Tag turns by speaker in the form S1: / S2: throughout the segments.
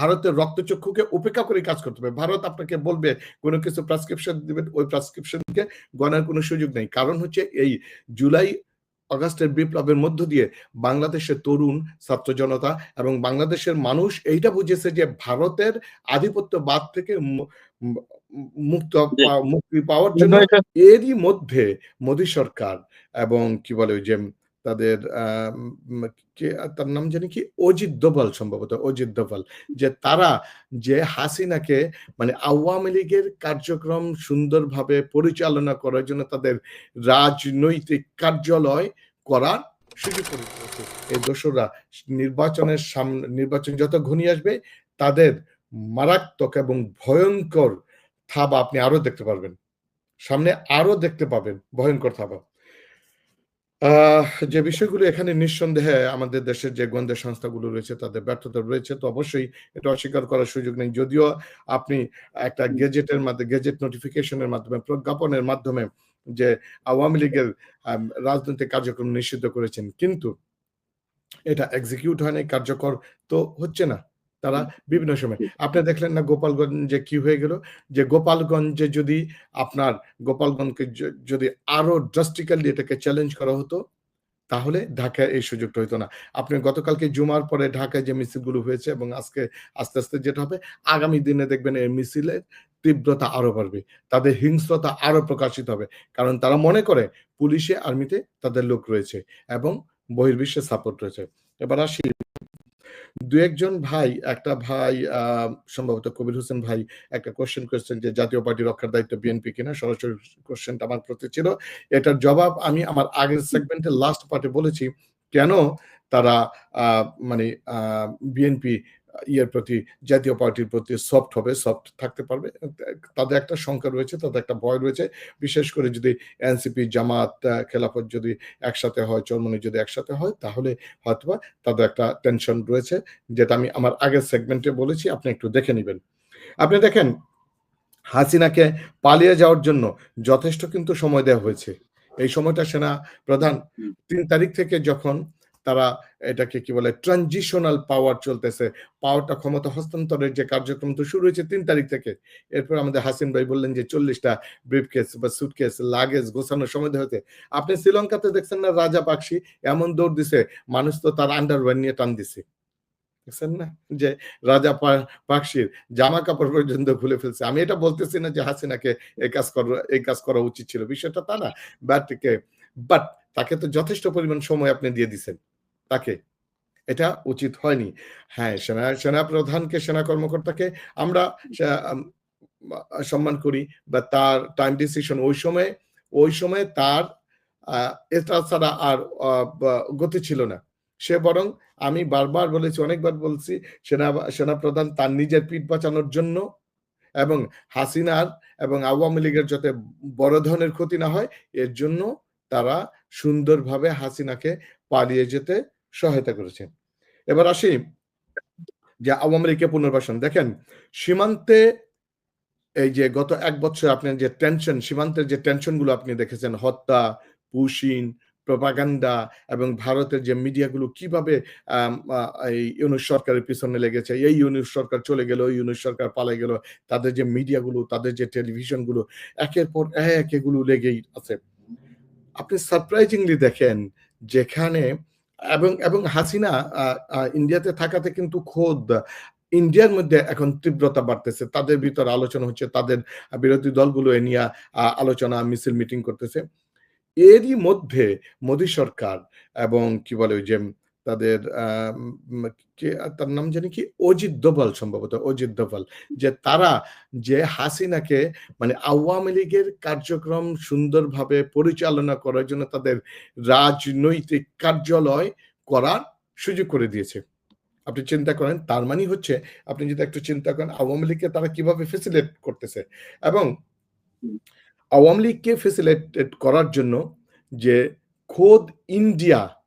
S1: ভারতের রক্তচক্ষুকে উপেক্ষা করে কাজ করতে হবে। ভারত আপনাকে বলবে কোনো কিছু প্রেসক্রিপশন দিবেন ওই প্রেসক্রিপশনকে গণার কোনো সুযোগ নেই। কারণ হচ্ছে এই জুলাই অগাস্টের বিপ্লবের মধ্য দিয়ে বাংলাদেশের তরুণ ছাত্র জনতা এবং বাংলাদেশের মানুষ এইটা বুঝেছে যে ভারতের আধিপত্যবাদ থেকে মুক্ত মুক্তি পাওয়ার জন্য এরই মধ্যে মোদী সরকার এবং কি বলে যে তাদের তার নাম জানি কি? অজিত দোভাল সম্ভবত, অজিত দোভাল। যে তারা, যে হাসিনাকে মানে আওয়ামী লীগের কার্যক্রম সুন্দরভাবে পরিচালনা করার জন্য তাদের রাজনৈতিক কার্যালয় করার সুযোগ করে দিয়েছে। এই দোসররা নির্বাচনের সামনে নির্বাচন যত ঘনিয়ে আসবে, তাদের মারাত্মক এবং ভয়ঙ্কর থাবা আপনি আরও দেখতে পারবেন। সামনে আরও দেখতে পাবেন, ভয়ঙ্কর থাবা। যে বিষয়গুলো এখানে নিঃসন্দেহে আমাদের দেশের যে গোয়েন্দা সংস্থাগুলো রয়েছে তাদের ব্যর্থতা রয়েছে তো অবশ্যই এটা অস্বীকার করার সুযোগ নেই। যদিও আপনি একটা গেজেটের মাধ্যমে গেজেট নোটিফিকেশনের মাধ্যমে প্রজ্ঞাপনের মাধ্যমে যে আওয়ামী লীগের রাজনৈতিক কার্যক্রম নিষিদ্ধ করেছেন কিন্তু এটা এক্সিকিউট হয় নাই কার্যকর তো হচ্ছে না। তারা বিভিন্ন সময়। আপনি দেখলেন না গোপালগঞ্জে কি হয়ে গেল? যে গোপালগঞ্জে যদি আপনার গোপালগঞ্জকে যদি আরও ড্রাস্টিক্যালি এটাকে চ্যালেঞ্জ করা হতো তাহলে ঢাকায় এই সুযোগটা হইতো না। আপনি গতকালকে জুমার পরে ঢাকায় যে মিছিলগুলো হয়েছে এবং আজকে আস্তে আস্তে যেটা হবে আগামী দিনে দেখবেন এই মিছিলের তীব্রতা আরও বাড়বে। তাদের হিংস্রতা আরও প্রকাশিত হবে। কারণ তারা মনে করে পুলিশে আর্মিতে তাদের লোক রয়েছে এবং বহির্বিশ্বে সাপোর্ট রয়েছে। এবার আসি দু একজন ভাই, একটা ভাই সম্ভবত কবির হোসেন ভাই একটা কোশ্চেন করেছেন যে, জাতীয় পার্টি রক্ষার দায়িত্ব বিএনপি কিনা? সরাসরি কোশ্চেনটা আমার প্রতি ছিল। এটার জবাব আমি আমার আগের সেগমেন্টের লাস্ট পার্টে বলেছি, কেন তারা মানে বিএনপি ইয়ের প্রতি জাতীয় পার্টির প্রতি সফট হবে সফট থাকতে পারবে। তাদের একটা শঙ্কা রয়েছে তাদের একটা ভয় রয়েছে। বিশেষ করে যদি এনসিপি জামাত খেলাফত যদি একসাথে হয় চরমনি যদি একসাথে হয় তাহলে হয়তোবা তাদের একটা টেনশন রয়েছে যেটা আমি আমার আগের সেগমেন্টে বলেছি আপনি একটু দেখে নেবেন। আপনি দেখেন হাসিনাকে পালিয়ে যাওয়ার জন্য যথেষ্ট কিন্তু সময় দেওয়া হয়েছে। এই সময়টা সেনা প্রধান তিন তারিখ থেকে যখন তারা এটাকে কি বলে ট্রানজিশনাল পাওয়ার চলতেছে। পাওয়ারটা ক্ষমতা হস্তান্তরের যে কার্যক্রম তো শুরু হয়েছে তিন তারিখ থেকে। এরপর আমাদের হাসিন ভাই বললেন যে চল্লিশটা ব্রিফ কেস বা সুটকেস লাগেজ গোছানোর সময় হতে আপনি শ্রীলঙ্কাতে দেখছেন না রাজা পাকসি এমন দৌড় দিছে, মানুষ তো তার আন্ডারওয়্যার নিয়ে টান দিছে। দেখছেন না? যে রাজা পাকসির জামা কাপড় পর্যন্ত খুলে ফেলছে। আমি এটা বলতেছি না যে হাসিনাকে এই কাজ করা এই কাজ করা উচিত ছিল। বিষয়টা তা না। বাট বাট তাকে তো যথেষ্ট পরিমাণ সময় আপনি দিয়ে দিচ্ছেন তাকে। এটা উচিত হয়নি। হ্যাঁ সেনা সেনা প্রধানকে সেনা কর্মকর্তাকে আমরা সম্মান করি বা তার টাইম ডিসিশন ওই সময়ে ওই সময়ে তার এটা ছাড়া আর গতি ছিল না। সে বরং আমি বারবার বলেছি, অনেকবার বলছি, সেনা সেনা প্রধান তার নিজের পিঠ বাঁচানোর জন্য এবং হাসিনার এবং আওয়ামী লীগের যাতে বড় ধরনের ক্ষতি না হয়, এর জন্য তারা সুন্দরভাবে হাসিনাকে পালিয়ে যেতে সহায়তা করেছে। এবার আসি যে আওয়ামী লীগের পুনর্বাসন। দেখেন, সীমান্তে এই যে গত এক বছর আপনার যে টেনশন সীমান্তের যে টেনশনগুলো আপনি দেখেছেন, হত্যা, পুশিন প্রপাগান্ডা এবং ভারতের যে মিডিয়াগুলো কীভাবে এই ইউনুস সরকারের পিছনে লেগেছে, এই ইউনুস সরকার চলে গেল ইউনুস সরকার পালাই গেল, তাদের যে মিডিয়াগুলো, তাদের যে টেলিভিশনগুলো, একের পর এক এগুলো লেগেই আছে। আপনি সারপ্রাইজিংলি দেখেন, যেখানে এবং এবং হাসিনা ইন্ডিয়াতে থাকাতে কিন্তু খোদ ইন্ডিয়ার মধ্যে এখন তীব্রতা বাড়তেছে। তাদের ভিতর আলোচনা হচ্ছে, তাদের বিরোধী দলগুলো এ নিয়ে আলোচনা, মিছিল, মিটিং করতেছে। এরই মধ্যে মোদী সরকার এবং কি বলে ওই যে তাদের তার নাম জানি কি? অজিত দোভাল সম্ভবত, অজিত দোভাল। যে তারা, যে হাসিনাকে মানে আওয়ামী লীগের কার্যক্রম সুন্দরভাবে পরিচালনা করার জন্য তাদের রাজনৈতিক কার্যালয় করার সুযোগ করে দিয়েছে। আপনি চিন্তা করেন, তার মানে হচ্ছে, আপনি যদি একটু চিন্তা করেন, আওয়ামী লীগকে তারা কীভাবে ফেসিলেট করতেছে? এবং আওয়ামী লীগকে ফেসিলেটেড করার জন্য যে খোদ ইন্ডিয়া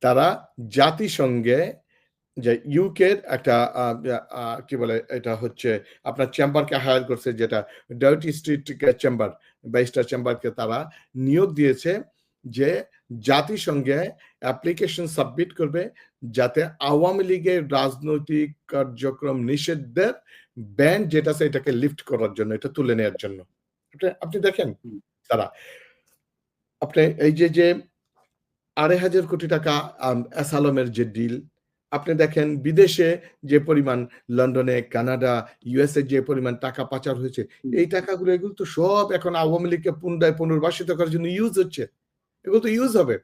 S1: তারা জাতিসংঘে যে ইউকের একটা কি বলে এটা হচ্ছে আপনার চেম্বারকে হায়ার করছে যেটা ডাউটি স্ট্রিট চেম্বার বাইশটা চেম্বারকে তারা নিয়োগ দিয়েছে যে জাতিসংঘে অ্যাপ্লিকেশন সাবমিট করবে যাতে আওয়ামী লীগের রাজনৈতিক কার্যক্রম নিষেধের ব্যান যেটা আছে এটাকে লিফট করার জন্য এটা তুলে নেওয়ার জন্য। আপনি- আপনি দেখেন তারা। আপনি এই যে যে আড়াই হাজার কোটি টাকা অ্যাসালমের যে ডিল আপনি দেখেন বিদেশে যে পরিমাণ লন্ডনে কানাডা ইউএসএ যে পরিমাণ টাকা পাচার হয়েছে এই টাকাগুলো এগুলো তো সব এখন আওয়ামী লীগকে পুনরায় পুনর্বাসিত করার জন্য ইউজ হচ্ছে। এগুলো তো ইউজ হবে।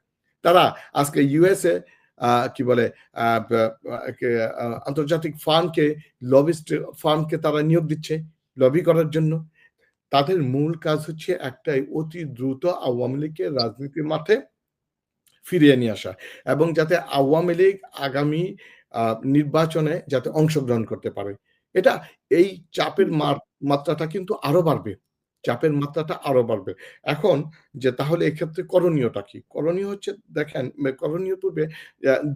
S1: তারা আজকে ইউএসএ কি বলে আন্তর্জাতিক ফান্ডকে লবিস্ট ফান্ডকে তারা নিয়োগ দিচ্ছে লবি করার জন্য। তাদের মূল কাজ হচ্ছে একটাই অতি দ্রুত আওয়ামী লীগের রাজনীতির মাঠে ফিরিয়ে নিয়ে আসা এবং যাতে আওয়ামী লীগ আগামী নির্বাচনে যাতে অংশগ্রহণ করতে পারে। এটা এই চাপের মাত্রাটা কিন্তু আরও বাড়বে। চাপের মাত্রাটা আরও বাড়বে। এখন যে তাহলে এক্ষেত্রে করণীয়টা কি? করণীয় হচ্ছে, দেখেন করণীয় পূর্বে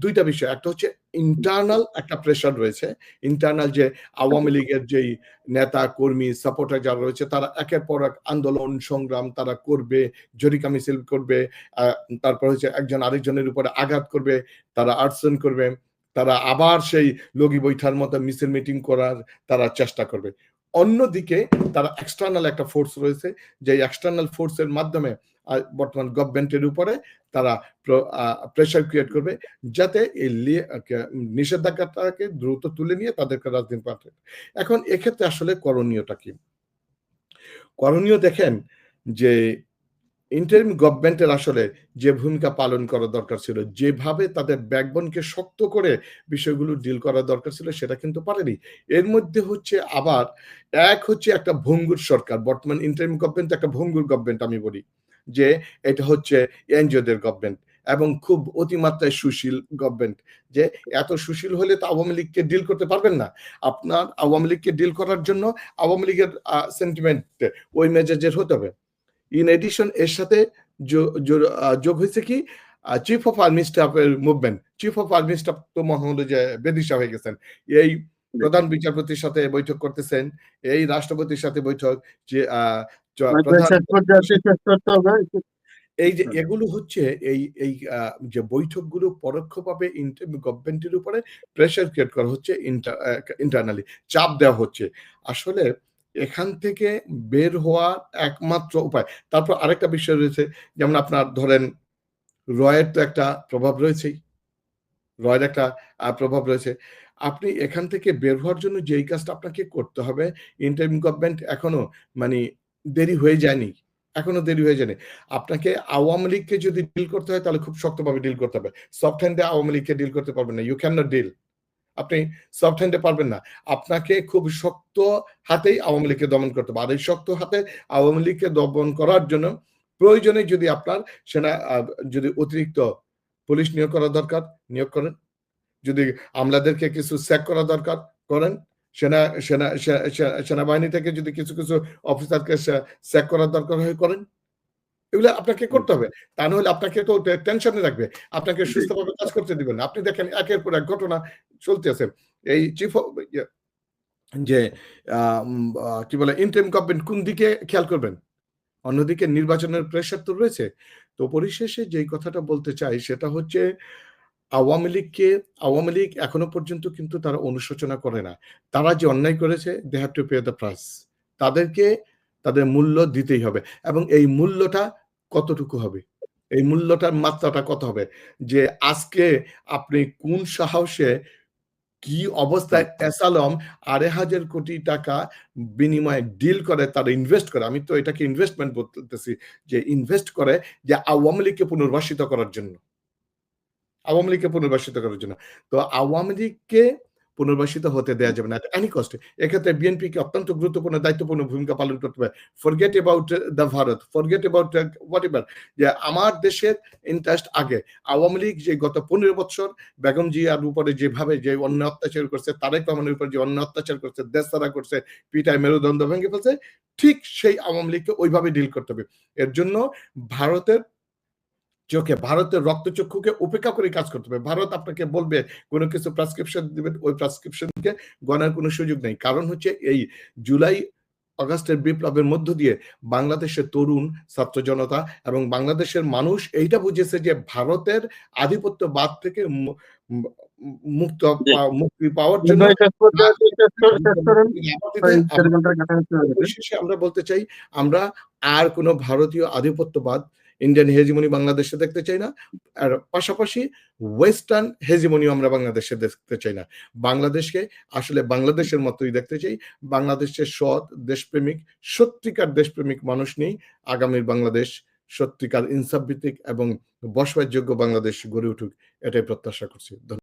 S1: দুইটা বিষয়। একটা হচ্ছে ইন্টারনাল একটা প্রেশার রয়েছে। ইন্টারনাল যে আওয়ামী লীগের যেই নেতা, কর্মী সাপোর্টার যারা রয়েছে, তারা একের পর এক আন্দোলন, সংগ্রাম তারা করবে জরিকা মিছিল করবে তারপর হচ্ছে একজন আরেকজনের উপরে আঘাত করবে, তারা আর্টসন করবে, তারা আবার সেই লগি বৈঠার মতো মিছিল মিটিং করার তারা চেষ্টা করবে। অন্যদিকে তারা এক্সটার্নাল একটা ফোর্স রয়েছে যে এক্সটার্নাল ফোর্সের মাধ্যমে বর্তমান গভর্নমেন্টের উপরে তারা প্রেশার ক্রিয়েট করবে যাতে এই নিষেধাজ্ঞাটাকে দ্রুত তুলে নিয়ে তাদেরকে রাজনীতি পাঠে এখন এক্ষেত্রে আসলে করণীয়টা কি? করণীয় দেখেন যে ইন্টারিম গভর্নমেন্টের আসলে যে ভূমিকা পালন করা দরকার ছিল, যেভাবে তাদের ব্যাকবনকে শক্ত করে বিষয়গুলো ডিল করা দরকার ছিল, সেটা কিন্তু পারেনি। এর মধ্যে হচ্ছে আবার এক হচ্ছে একটা ভঙ্গুর সরকার, বর্তমান ইন্টারিম গভর্নমেন্ট একটা ভঙ্গুর গভর্নমেন্ট আমি বলি, যে এটা হচ্ছে এনজিওদের গভর্নমেন্ট এবং খুব অতিমাত্রায় সুশীল গভর্নমেন্ট যে এত সুশীল হলে তো আওয়ামী লীগকে ডিল করতে পারবেন না। আপনার আওয়ামী লীগকে ডিল করার জন্য আওয়ামী লীগের সেন্টিমেন্ট ওই মেজাজের হতে হবে। ইন এডিশন এর সাথে যোগ হয়েছে কি? চিফ অফ আর্মি স্টাফের movement chief of army staff তো মনে হলো যে বেদিশা হয়ে গেছেন। এই প্রধান বিচারপতির সাথে বৈঠক করতেছেন। এই রাষ্ট্রপতির সাথে বৈঠক যে এই যে এগুলো হচ্ছে এই এই যে বৈঠকগুলো পরোক্ষভাবে গভর্নমেন্টের উপরে প্রেশার ক্রিয়েট করা হচ্ছে ইন্টারনালি চাপ দেওয়া হচ্ছে। আসলে এখান থেকে বের হওয়ার একমাত্র উপায়। তারপর আরেকটা বিষয় রয়েছে, যেমন আপনার ধরেন, রয়ের তো একটা প্রভাব রয়েছেই। রয়ের একটা প্রভাব রয়েছে। আপনি এখান থেকে বের হওয়ার জন্য যেই কাজটা আপনাকে করতে হবে ইন্টারিম গভর্নমেন্ট এখনও মানে দেরি হয়ে যায়নি, এখনও দেরি হয়ে যায়নি। আপনাকে আওয়ামী লীগকে যদি ডিল করতে হয়, তাহলে খুব শক্তভাবে ডিল করতে হবে। সফট হ্যান্ডে আওয়ামী লীগকে ডিল করতে পারবেন না। ইউ ক্যান নট ডিল আপনি সফট হ্যান্ডে পারবেন না। আপনাকে খুব শক্ত হাতেই আওয়ামী লীগকে দমন করতে হবে। আর এই শক্ত হাতে আওয়ামী লীগকে দমন করার জন্য প্রয়োজনে যদি আপনার সেনা যদি অতিরিক্ত পুলিশ নিয়োগ করা দরকার, নিয়োগ করেন। যদি আমলাদেরকে কিছু স্যাক করা দরকার, করেন। সেনা সেনা সেনাবাহিনী থেকে যদি কিছু কিছু অফিসারকে স্যাক করার দরকার হয়ে করেন। এগুলো আপনাকে করতে হবে। তা নাহলে আপনাকে তো টেনশনে রাখবে আপনাকে সুস্থভাবে কাজ করতে দিবেন। আপনি দেখেন একের পর এক ঘটনা চলতেছে এই চিফ যে উম, আহ, কি বলে ইন্টারিম গভর্নমেন্ট কোন দিকে খেয়াল করবেন? অন্যদিকে নির্বাচনের প্রেশার তো রয়েছে। তো পরিশেষে যেই কথাটা বলতে চাই সেটা হচ্ছে আওয়ামী লীগকে আওয়ামী লীগ এখনও পর্যন্ত কিন্তু তারা অনুশোচনা করে না। তারা যে অন্যায় করেছে they have to pay the price তাদেরকে তাদের মূল্য দিতেই হবে। এবং এই মূল্যটা কতটুকু হবে? এই মূল্যটার মাত্রাটা কত হবে? যে আজকে আপনি কোন সাহসে কি অবস্থায় এসালম আড়াই হাজার কোটি টাকা বিনিময়ে ডিল করে তারা ইনভেস্ট করে? আমি তো এটাকে ইনভেস্টমেন্ট বলতেছি যে ইনভেস্ট করে যে আওয়ামী লীগকে পুনর্বাসিত করার জন্য। আওয়ামী লীগকে পুনর্বাসিত করার জন্য। তো আওয়ামী লীগকে পুনর্বাসিত হতে দেওয়া যাবে না। এনি কস্টে এক্ষেত্রে বিএনপিকে অত্যন্ত গুরুত্বপূর্ণ, দায়িত্বপূর্ণ ভূমিকা পালন করতে হবে। Forget about the Bharat forget about whatever যে আমার দেশের ইন্টারেস্ট আগে। আওয়ামী লীগ যে গত পনেরো বছর, বেগম জিয়ার উপরে যেভাবে যে অন্য অত্যাচার করছে, তারেক রহমানের উপর যে অন্য অত্যাচার করছে দেশ তারা করছে, পিটায় মেরুদণ্ড ভেঙে ফেলছে, ঠিক সেই আওয়ামী লীগকে ওইভাবে ডিল করতে হবে। এর জন্য ভারতের চোখে ভারতের রক্তচক্ষুকে উপেক্ষা করে কাজ করতে হবে। ভারত আপনাকে বলবে কোনো কিছু প্রেসক্রিপশন দিবেন ওই প্রেসক্রিপশনকে গণার কোনো সুযোগ নেই। কারণ হচ্ছে এই জুলাই অগাস্টের বিপ্লবের মধ্য দিয়ে বাংলাদেশের তরুণ ছাত্র জনতা এবং বাংলাদেশের মানুষ এইটা বুঝেছে যে ভারতের আধিপত্যবাদ থেকে মু- মু- মুক্ত মুক্তি পাওয়ার জন্য আমরা বলতে চাই আমরা আর কোনো ভারতীয় আধিপত্যবাদ ইন্ডিয়ান হেজিমনি বাংলাদেশে দেখতে চাই না। আর পাশাপাশি ওয়েস্টার্ন হেজিমনিও আমরা বাংলাদেশে দেখতে চাই না। বাংলাদেশকে আসলে বাংলাদেশের মতোই দেখতে চাই। বাংলাদেশের সৎ, দেশপ্রেমিক, সত্যিকার দেশপ্রেমিক মানুষ নেই। আগামীর বাংলাদেশ সত্যিকার ইনসাফভিত্তিক এবং বসবাসযোগ্য বাংলাদেশ গড়ে উঠুক, এটাই প্রত্যাশা করছি।